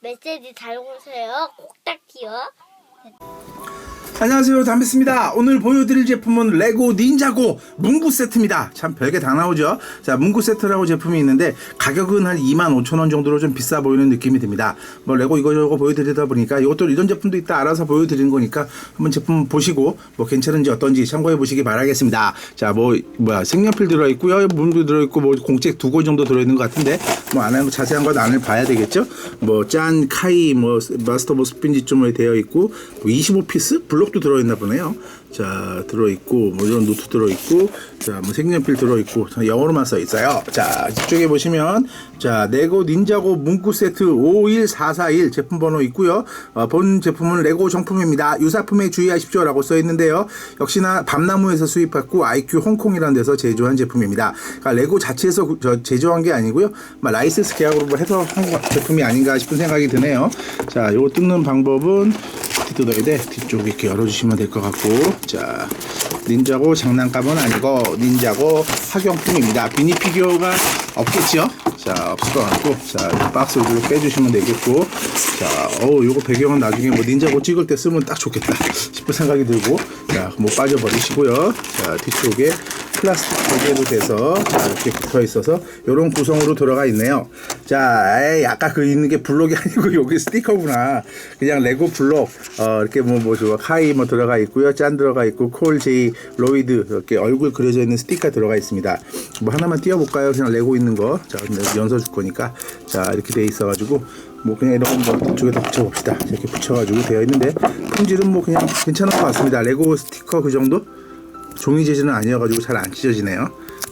메시지 달고세요. 꼭딱지요. 안녕하세요. 담배스입니다. 오늘 보여드릴 제품은 레고 닌자고 문구 세트입니다. 참 별게 다 나오죠? 자 문구 세트라고 제품이 있는데 가격은 한 25,000원 정도로 좀 비싸 보이는 느낌이 듭니다. 뭐 레고 이거저거 보여드리다 보니까 이것도 이런 제품도 있다 알아서 보여드리는 거니까 한번 제품 보시고 뭐 괜찮은지 어떤지 참고해 보시기 바라겠습니다. 자뭐 뭐야 색연필 들어있고요. 문도 들어있고 뭐 공책 두골 정도 들어있는 것 같은데 뭐 안에 자세한 건 안을 봐야 되겠죠? 뭐 짠 카이 뭐 마스터 뭐 스핀지 좀 되어 있고 뭐 25피스 블록 도 들어있나 보네요. 자 들어있고 뭐 이런 노트 들어있고 자뭐 색연필 들어있고 자, 영어로만 써 있어요. 자 이쪽에 보시면 자 레고 닌자고 문구 세트 51441 제품 번호 있고요. 어, 본 제품은 레고 정품입니다. 유사품에 주의하십시오 라고 써 있는데요. 역시나 밤나무에서 수입했고 IQ 홍콩이라는 데서 제조한 제품입니다. 그러니까 레고 자체에서 구- 저 제조한 게 아니고요. 막 라이센스 계약으로 뭐 해서 한 거- 제품이 아닌가 싶은 생각이 드네요. 자, 요거 뜯는 방법은 뒤 뜯어야 돼. 뒤쪽 이렇게 열어주시면 될 것 같고. 자, 닌자고 장난감은 아니고 닌자고 학용품입니다. 비니 피규어가 없겠죠? 자, 없을 것 같고. 자, 이 박스 위로 빼주시면 되겠고. 자, 어우, 요거 배경은 나중에 뭐 닌자고 찍을 때 쓰면 딱 좋겠다 싶은 생각이 들고. 자, 못 빠져버리시고요. 자, 뒤쪽에 플라스틱 베개로 돼서 자, 이렇게 붙어 있어서 이런 구성으로 들어가 있네요. 자, 에이, 아까 그 있는 게 블록이 아니고 여기 스티커구나. 그냥 레고 블록. 어, 이렇게 뭐, 뭐, 저, 하이 뭐 들어가 있고요. 짠 들어가 있고, 콜, 제이, 로이드. 이렇게 얼굴 그려져 있는 스티커 들어가 있습니다. 뭐 하나만 띄워볼까요? 그냥 레고 있는 거. 자, 연서 줄 거니까. 자, 이렇게 돼 있어가지고. 뭐 그냥 이런 거 쪽에다 붙여봅시다. 이렇게 붙여가지고 되어 있는데 품질은 뭐 그냥 괜찮은 것 같습니다. 레고 스티커 그 정도? 종이 재질은 아니어가지고 잘 안 찢어지네요.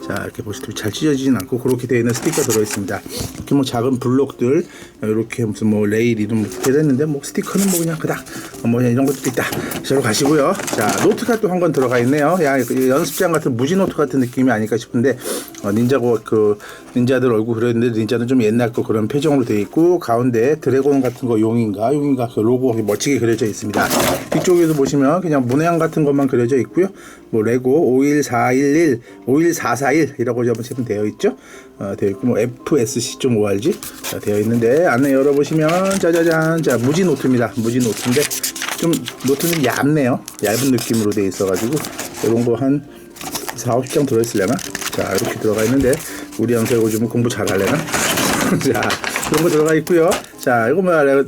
자 이렇게 보시면 잘 찢어지진 않고 그렇게 되어 있는 스티커 들어있습니다. 이렇게 뭐 작은 블록들 이렇게 무슨 뭐 레일 이름 이렇게 됐는데 뭐 스티커는 뭐 그냥 그닥 뭐 이런 것도 있다. 저로 가시고요. 자 노트가 또한건 들어가 있네요. 야그 연습장 같은 무지 노트 같은 느낌이 아닐까 싶은데 어, 닌자고 그 닌자들 얼굴 그려있는데 닌자는 좀 옛날 거 그런 표정으로 되어 있고 가운데 드래곤 같은 거 용인가 용인가 그 로고 멋지게 그려져 있습니다. 뒤쪽에도 보시면 그냥 문양 같은 것만 그려져 있고요. 뭐 레고 51411, 51441 이라고 제품 되어 있죠. 어, 되어 있고 뭐 FSC.org 자, 되어 있는데 안에 열어보시면 짜자잔 자 무지 노트입니다. 무지 노트인데 좀 노트는 얇네요. 얇은 느낌으로 되어 있어가지고 이런 거 한 4, 50장 들어있으려나? 자 이렇게 들어가 있는데 우리 이거 좀 공부 잘 할래나? 자 이런 거 들어가 있고요. 자 이거 뭐야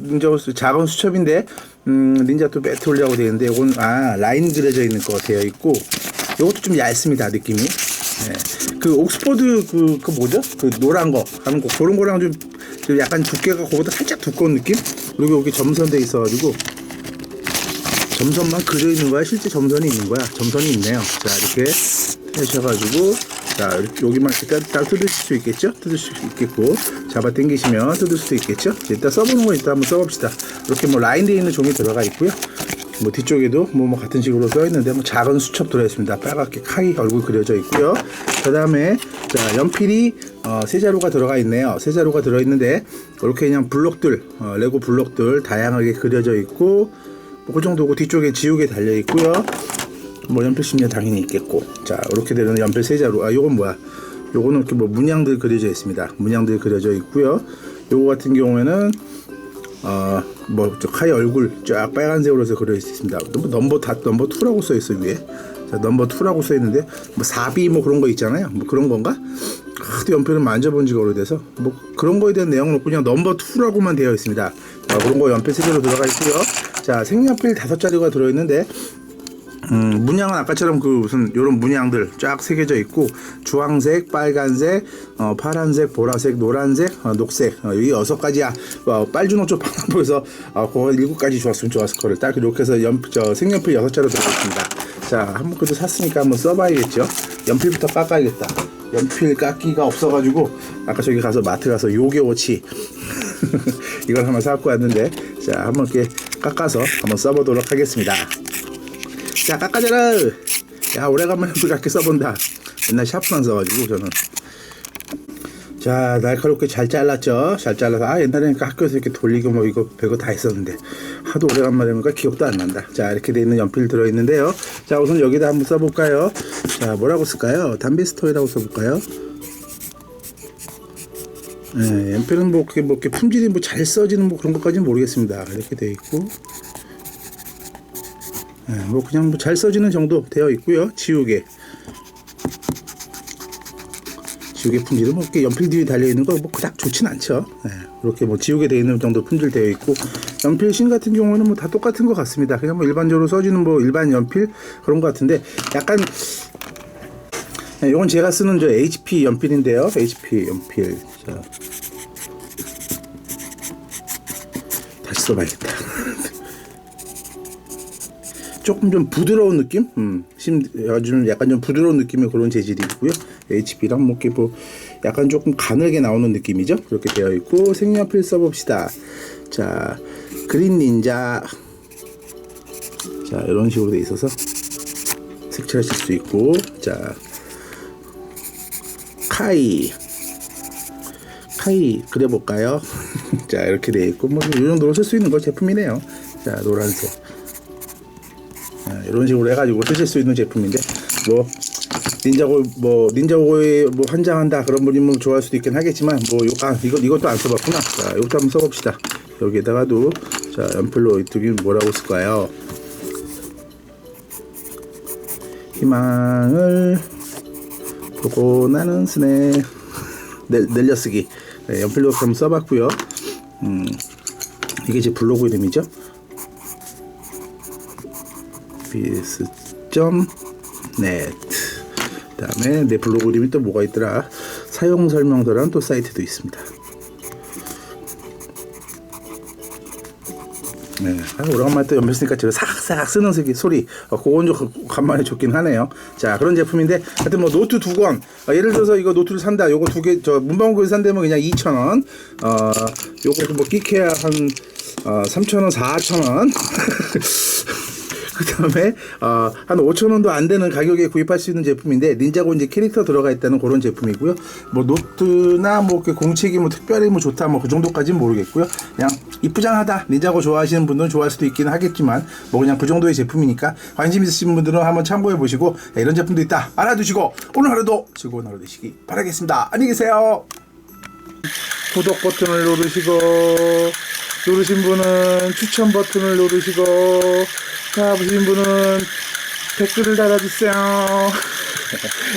작은 수첩인데 음 닌자 또 매트 올리라고 되어 있는데 이건 아 라인 그려져 있는 거 되어 있고 이것도 좀 얇습니다 느낌이. 네. 그 옥스퍼드 그, 그 뭐죠? 그 노란 거 하는 거 그런 거랑 좀, 좀 약간 두께가 그거보다 살짝 두꺼운 느낌? 그리고 여기 점선돼 있어가지고 점선만 그려 있는 거야? 실제 점선이 있는 거야? 점선이 있네요. 자 이렇게 해셔가지고 자 여기만 따, 따 뜯으실 수 있겠죠? 뜯을 수 있겠고 잡아 당기시면 뜯을 수도 있겠죠? 일단 써보는 거 일단 한번 써봅시다. 이렇게 뭐 라인되어 있는 종이 들어가 있고요. 뭐 뒤쪽에도 뭐, 뭐 같은 식으로 써 있는데 뭐 작은 수첩 들어 있습니다. 빨갛게 카이 얼굴 그려져 있고요. 그 다음에 자 연필이 어, 세 자루가 들어가 있네요. 세 자루가 들어 있는데 이렇게 그냥 블록들 어, 레고 블록들 다양하게 그려져 있고 뭐 그 정도고 뒤쪽에 지우개 달려 있고요. 뭐 연필 심야 당연히 있겠고 자 이렇게 되는 연필 세 자루 아 요건 뭐야 요거는 이렇게 뭐 문양들 그려져 있습니다 문양들 그려져 있고요 요거 같은 경우에는 어뭐 카이 얼굴 쫙 빨간색으로 해서 그려 있습니다. 넘버 다 넘버 2라고 써 있어 위에. 자 넘버 2라고 써 있는데 뭐 사비 뭐 그런 거 있잖아요. 뭐 그런 건가? 하도 연필은 만져본 지가 오래돼서. 뭐 그런 거에 대한 내용은 없고 그냥 넘버 2라고만 되어 있습니다. 자 그런 거 연필 세 개로 들어가 있고요. 자 색연필 다섯 자루가 들어 있는데 음, 문양은 아까처럼 그 무슨 요런 문양들 쫙 새겨져 있고 주황색, 빨간색, 어, 파란색, 보라색, 노란색, 어, 녹색 어, 이 여섯 가지야 어, 빨주노초 어, 그거 일곱 가지 좋았으면 좋았을 거를 딱 이렇게 해서 연, 저 색연필 여섯 자루 들어있습니다. 자, 한 번 그래도 샀으니까 한번 써봐야겠죠. 연필부터 깎아야겠다. 연필 깎기가 없어가지고 아까 저기 가서 마트 가서 요괴워치 이걸 한번 사갖고 왔는데 자 한번 이렇게 깎아서 한번 써보도록 하겠습니다. 자 깎아줘라 야 오래간만에 그렇게 써본다 옛날 샤프만 써가지고 저는 자 날카롭게 잘 잘랐죠? 잘 잘라서. 아 옛날에는 그 학교에서 이렇게 돌리고 뭐 이거 별거 다 했었는데. 하도 오래간만에 보니까 기억도 안 난다. 자 이렇게 돼 있는 연필 들어 있는데요. 자 우선 여기다 한번 써볼까요? 자 뭐라고 쓸까요? 담배 스토리라고 써볼까요? 네, 연필은 뭐 그게 뭐 이렇게 품질이 뭐 잘 써지는 뭐 그런 것까지는 모르겠습니다. 이렇게 되어 있고, 네, 뭐 그냥 뭐 잘 써지는 정도 되어 있고요. 지우개, 지우개 품질은 뭐 이렇게 연필 뒤에 달려 있는 거 뭐 그닥 좋진 않죠. 네, 이렇게 뭐 지우개 되어 있는 정도 품질 되어 있고, 연필 신 같은 경우는 뭐 다 똑같은 것 같습니다. 그냥 뭐 일반적으로 써지는 뭐 일반 연필 그런 것 같은데 약간 네, 이건 제가 쓰는 저 HP 연필인데요. HP 연필. 자. 다시 써봐야겠다. 조금 좀 부드러운 느낌? 음, 심, 요즘 약간 좀 부드러운 느낌의 그런 재질이 있고요. HP랑 뭐, 이렇게 뭐, 약간 조금 가늘게 나오는 느낌이죠. 그렇게 되어 있고, 색연필 써봅시다. 자, 그린 닌자. 자, 이런 식으로 돼 있어서 색칠하실 수 있고, 자, 카이 카이 그려볼까요? 자 이렇게 돼 있고 뭐 이 정도로 쓸 수 있는 거 제품이네요. 자 노란색 자, 이런 식으로 해가지고 쓰실 수 있는 제품인데 뭐 닌자고 뭐 닌자고에 뭐 환장한다 그런 분이 뭐 좋아할 수도 있긴 하겠지만 뭐 요, 아 이거 이것도 안 써봤구나. 자 이것도 한번 써봅시다. 여기에다가도 자 연필로 이쪽이 뭐라고 쓸까요? 희망을 보고 나는 스네 내, 늘려쓰기 네, 연필로 그럼 써봤고요 음, 이게 제 블로그 이름이죠 bs.net 그 다음에 내 블로그 이름이 또 뭐가 있더라? 사용 설명서란 또 사이트도 있습니다. 네, 아, 오래간만에 또 연필 쓰니까 제가 삭삭 쓰는 소리, 소리. 어, 그건 좀 간만에 좋긴 하네요. 자, 그런 제품인데, 하여튼 뭐 노트 두 권, 어, 예를 들어서 이거 노트를 산다, 요거 두 개, 저 문방구에서 산다면 그냥 2,000원, 어, 요것도 뭐 끼케야 한, 어, 3,000원, 4,000원. 그 다음에 어, 한 5천 원도 안 되는 가격에 구입할 수 있는 제품인데 닌자고 이제 캐릭터 들어가 있다는 그런 제품이고요. 뭐 노트나 뭐 공책이 뭐 특별히 뭐 좋다 뭐 그 정도까지는 모르겠고요. 그냥 이쁘장하다 닌자고 좋아하시는 분들은 좋아할 수도 있기는 하겠지만 뭐 그냥 그 정도의 제품이니까 관심 있으신 분들은 한번 참고해 보시고 네, 이런 제품도 있다 알아두시고 오늘 하루도 즐거운 하루 되시기 바라겠습니다. 안녕히 계세요. 구독 버튼을 누르시고 누르신 분은 추천 버튼을 누르시고 자 보신 분은 댓글을 달아주세요